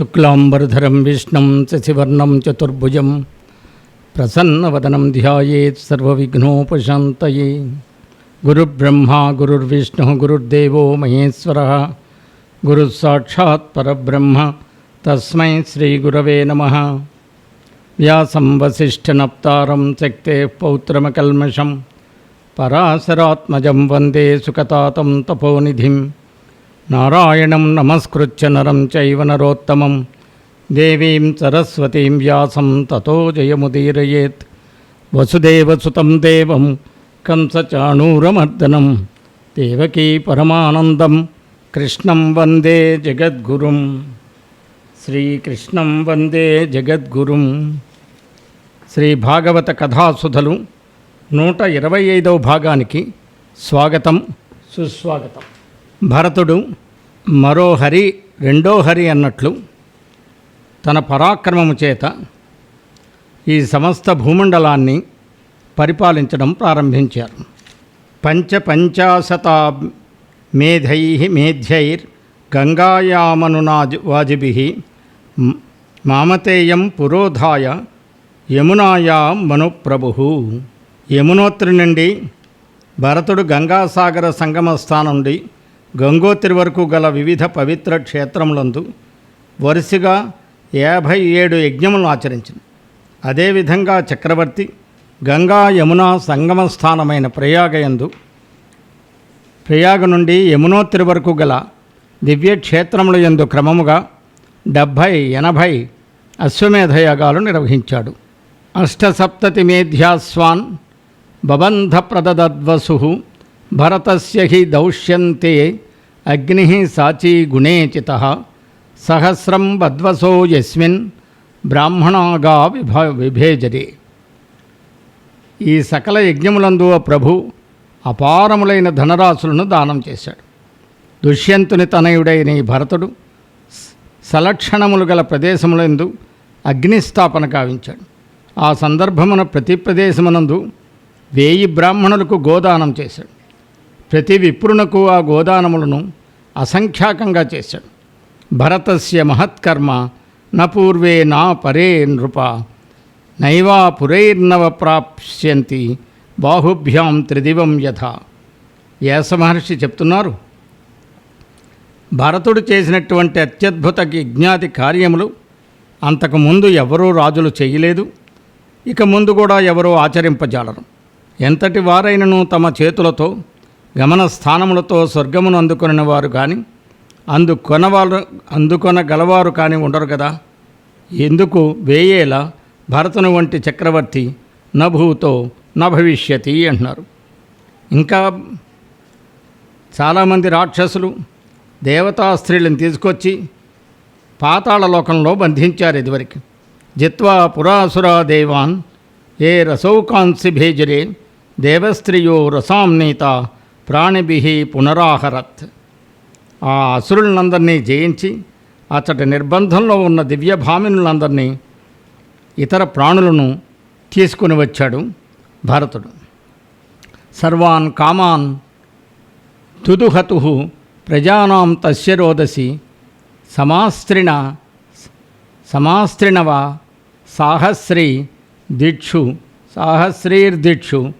शुक्लांबरधरम विष्णु शशिवर्ण चतुर्भुज प्रसन्नवदनम ध्यानोपात गुरुब्रह्मा, गुरुर्विष्णु, गुरुर्देव महेश्वर। गुरुसाक्षात्ब्रह्म तस्म श्रीगुरव नम। व्यास वसिष्ठनता शक्ते पौत्रमकलमशं पराशरात्मज वंदे सुकता तपोनिधि నారాయణం నమస్కృత్య నరం చైవ నరోత్తమం దేవీం సరస్వతీం వ్యాసం తతో జయముదీరయేత్ వసుదేవసుతం దేవం కంసచాణూరమర్దనం దేవకీ పరమానందం కృష్ణం వందే జగద్గురుం శ్రీకృష్ణం వందే జగద్గురుం శ్రీ భాగవత కథాసుధలు నూట ఇరవై ఐదవ భాగానికి స్వాగతం సుస్వాగతం। భరతుడు మరో హరి రెండో హరి అన్నట్లు తన పరాక్రమము చేత ఈ సమస్త భూమండలాన్ని పరిపాలించడం ప్రారంభించారు. పంచపంచాశత మేధై మేధ్యైర్ గంగాయామనునాజ్ వాజిభి మామతేయం పురోధాయ యమునాయా మనుప్రభు యమునోత్రి నుండి భరతుడు గంగాసాగర సంగమ స్థానం నుండి గంగోత్రి వరకు గల వివిధ పవిత్ర క్షేత్రములందు వరుసగా యాభై ఏడు యజ్ఞములను ఆచరించింది అదేవిధంగా చక్రవర్తి గంగా యమున సంగమ స్థానమైన ప్రయాగయందు ప్రయాగ నుండి యమునోత్రి వరకు గల దివ్య క్షేత్రముల యందు క్రమముగా డెబ్భై ఎనభై అశ్వమేధ యాగాలు నిర్వహించాడు. అష్టసప్తతి మేధ్యాస్వాన్ బబంధ భరతస్య హి దౌష్యంతే అగ్ని సాచీ గుణే చిత సహస్రం బద్వసో యస్మిన్ బ్రాహ్మణాగా విభ విభేజరే ఈ సకల యజ్ఞములందు ప్రభు అపారములైన ధనరాశులను దానం చేశాడు. దుష్యంతుని తనయుడైన ఈ భరతుడు సలక్షణములు గల ప్రదేశములందు అగ్నిస్థాపన కావించాడు. ఆ సందర్భమున ప్రతి ప్రదేశమునందు వేయి బ్రాహ్మణులకు గోదానం చేశాడు. ప్రతి విప్రునకు ఆ గోదానములను అసంఖ్యాకంగా చేశాడు. భరతస్య మహత్కర్మ న పూర్వే నా పరే నృప నైవా పురైర్నవ ప్రాప్స్యంతి బాహుభ్యాం త్రిదివం యథ. వ్యాస మహర్షి చెప్తున్నారు భరతుడు చేసినటువంటి అత్యద్భుత యజ్ఞాది కార్యములు అంతకుముందు ఎవరూ రాజులు చేయలేదు ఇక ముందు కూడా ఎవరూ ఆచరింపజాలరు. ఎంతటి వారైనను తమ చేతులతో గమన స్థానములతో స్వర్గమును అందుకొనిన వారు కానీ అందుకొనవారు అందుకొనగలవారు కానీ ఉండరు కదా? ఎందుకు వేయేలా భరతుని వంటి చక్రవర్తి నభూతో న భవిష్యతి అంటున్నారు. ఇంకా చాలామంది రాక్షసులు దేవతా స్త్రీలను తీసుకొచ్చి పాతాళ లోకంలో బంధించారు ఇదివరకు. జిత్వా పురాసురా దేవాన్ ఏ రసౌకాంసి భేజరే దేవస్త్రియో రసాంనీత ప్రాణిభి పునరాహరత్. ఆ అసురులందరినీ జయించి అతడి నిర్బంధంలో ఉన్న దివ్యభామినులందరినీ ఇతర ప్రాణులను తీసుకుని వచ్చాడు భరతుడు. సర్వాన్ కామాన్ తుదుహతు ప్రజానాం తస్య రోదసి సమాస్త్రిణ సమాస్త్రిణవ సాహస్రీ దిక్షు సాహస్రీర్దిక్షు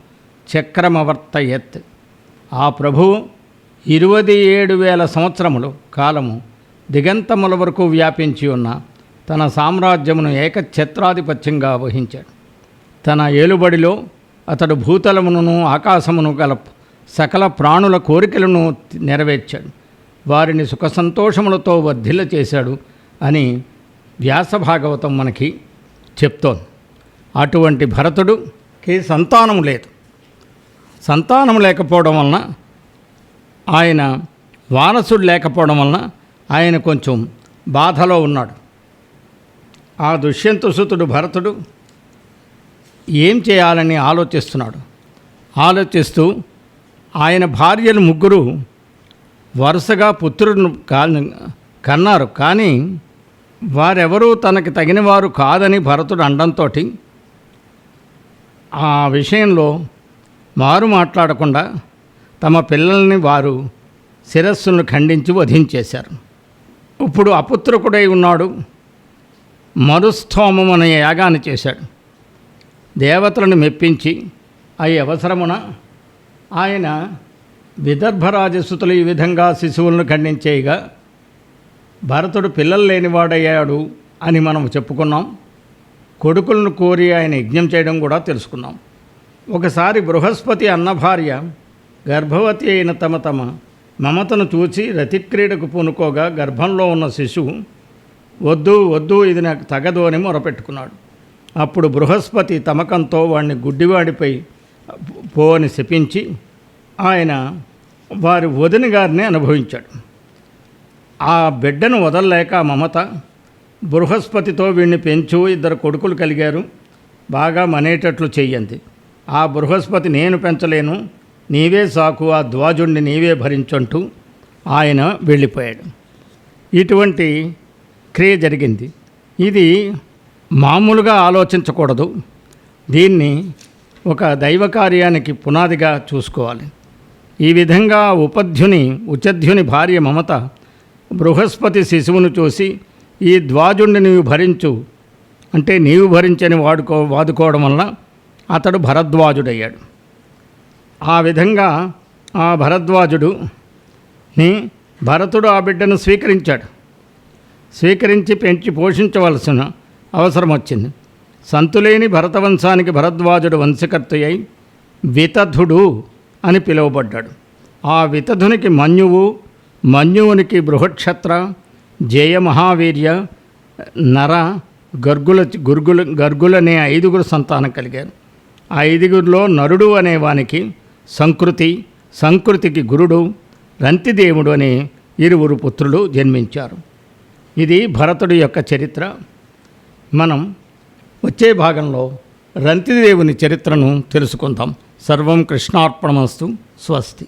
చక్రమవర్తయత్. ఆ ప్రభువు ఇరవై ఏడు వేల సంవత్సరములు కాలము దిగంతముల వరకు వ్యాపించి ఉన్న తన సామ్రాజ్యమును ఏకఛత్రాధిపత్యంగా వహించాడు. తన ఏలుబడిలో అతడు భూతలమును ఆకాశమును గల సకల ప్రాణుల కోరికలను నెరవేర్చాడు. వారిని సుఖ సంతోషములతో వర్ధిల్ల చేశాడు అని వ్యాస భాగవతం మనకి చెప్తోంది. అటువంటి భరతుడుకి సంతానం లేదు. సంతానం లేకపోవడం వలన ఆయన వారసుడు లేకపోవడం వలన ఆయన కొంచెం బాధలో ఉన్నాడు. ఆ దుష్యంతుసుతుడు భరతుడు ఏం చేయాలని ఆలోచిస్తున్నాడు? ఆలోచిస్తూ ఆయన భార్యలు ముగ్గురు వరుసగా పుత్రుడు కా- కన్నారు. కానీ వారెవరూ తనకి తగినవారు కాదని భరతుడు అండంతో ఆ విషయంలో మారు మాట్లాడకుండా తమ పిల్లల్ని వారు శిరస్సును ఖండించి వధించేశారు. ఇప్పుడు అపుత్రకుడై ఉన్నాడు. మరుస్థోమం అనే యాగాన్ని చేశాడు. దేవతలను మెప్పించి అవి అవసరమున ఆయన విదర్భరాజసుతులు ఈ విధంగా శిశువులను ఖండించేయగా భరతుడు పిల్లలు లేనివాడయ్యాడు అని మనం చెప్పుకున్నాం. కొడుకులను కోరి ఆయన యజ్ఞం చేయడం కూడా తెలుసుకున్నాం. ఒకసారి బృహస్పతి అన్నభార్య గర్భవతి అయిన తమ తమ మమతను చూచి రతిక్రీడకు పూనుకోగా గర్భంలో ఉన్న శిశువు వద్దు వద్దు ఇది నాకు తగదు అని మొరపెట్టుకున్నాడు. అప్పుడు బృహస్పతి తమకంతో వాడిని గుడ్డివాడిపై పో అని శపించి ఆయన వారి వదిన గారిని అనుభవించాడు. ఆ బిడ్డను వదలలేక మమత బృహస్పతితో వీడిని పెంచు ఇద్దరు కొడుకులు కలిగారు బాగా మనేటట్లు చెయ్యంది. ఆ బృహస్పతి నేను పెంచలేను నీవే సాకు ఆ ద్వాజుణ్ణి నీవే భరించంటూ ఆయన వెళ్ళిపోయాడు. ఇటువంటి క్రియ జరిగింది. ఇది మామూలుగా ఆలోచించకూడదు. దీన్ని ఒక దైవ కార్యానికి పునాదిగా చూసుకోవాలి. ఈ విధంగా ఉపధ్యుని ఉచధ్యుని భార్య మమత బృహస్పతి శిశువును చూసి ఈ ద్వాజుణ్ణి నీవు భరించు అంటే నీవు భరించని వాడుకో వాదుకోవడం వల్ల అతడు భరద్వాజుడయ్యాడు. ఆ విధంగా ఆ భరద్వాజుడు ని భరతుడు ఆ బిడ్డను స్వీకరించాడు. స్వీకరించి పెంచి పోషించవలసిన అవసరం వచ్చింది సంతులేని భరతవంశానికి భరద్వాజుడు వంశకర్త అయి వితధుడు అని పిలువబడ్డాడు. ఆ వితధునికి మన్యువు మన్యువునికి బృహక్షత్ర జయ మహావీర్య నర గర్గుల గుర్గుల గర్గులనే ఐదుగురు సంతానం కలిగారు. ఐదుగురిలో నరుడు అనేవానికి సంకృతి సంకృతికి గురుడు రంతిదేవుడు అనే ఇరువురు పుత్రులు జన్మించారు. ఇది భరతుడి యొక్క చరిత్ర. మనం వచ్చే భాగంలో రంతిదేవుని చరిత్రను తెలుసుకుందాం. సర్వం కృష్ణార్పణమస్తు స్వస్తి.